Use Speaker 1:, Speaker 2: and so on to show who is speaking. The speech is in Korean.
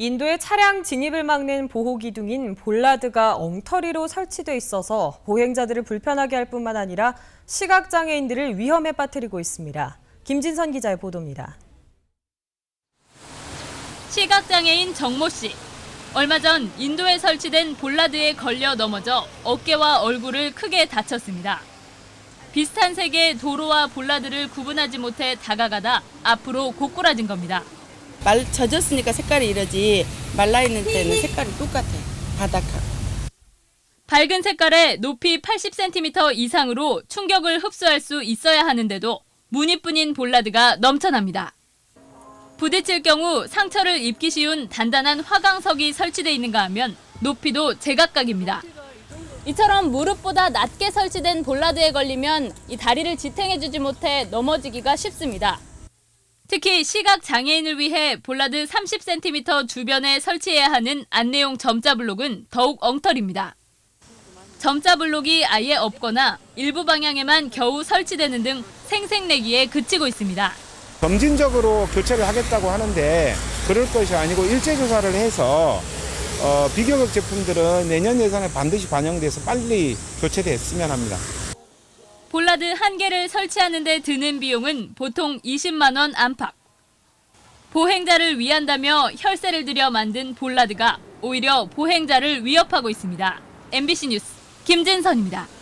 Speaker 1: 인도의 차량 진입을 막는 보호 기둥인 볼라드가 엉터리로 설치돼 있어서 보행자들을 불편하게 할 뿐만 아니라 시각 장애인들을 위험에 빠뜨리고 있습니다. 김진선 기자의 보도입니다.
Speaker 2: 시각 장애인 정모 씨. 얼마 전 인도에 설치된 볼라드에 걸려 넘어져 어깨와 얼굴을 크게 다쳤습니다. 비슷한 색의 도로와 볼라드를 구분하지 못해 다가가다 앞으로 고꾸라진 겁니다.
Speaker 3: 말 젖었으니까 색깔이 이러지 말라 있는 때는 색깔이 똑같아 바닥하고
Speaker 2: 밝은 색깔에 높이 80cm 이상으로 충격을 흡수할 수 있어야 하는데도 무늬뿐인 볼라드가 넘쳐납니다. 부딪힐 경우 상처를 입기 쉬운 단단한 화강석이 설치돼 있는가 하면 높이도 제각각입니다. 이처럼 무릎보다 낮게 설치된 볼라드에 걸리면 이 다리를 지탱해주지 못해 넘어지기가 쉽습니다. 특히 시각 장애인을 위해 볼라드 30cm 주변에 설치해야 하는 안내용 점자 블록은 더욱 엉터리입니다. 점자 블록이 아예 없거나 일부 방향에만 겨우 설치되는 등 생색내기에 그치고 있습니다.
Speaker 4: 점진적으로 교체를 하겠다고 하는데 그럴 것이 아니고 일제 조사를 해서 어, 비교급 제품들은 내년 예산에 반드시 반영돼서 빨리 교체됐으면 합니다.
Speaker 2: 볼라드 한 개를 설치하는 데 드는 비용은 보통 20만 원 안팎. 보행자를 위한다며 혈세를 들여 만든 볼라드가 오히려 보행자를 위협하고 있습니다. MBC 뉴스 김진선입니다.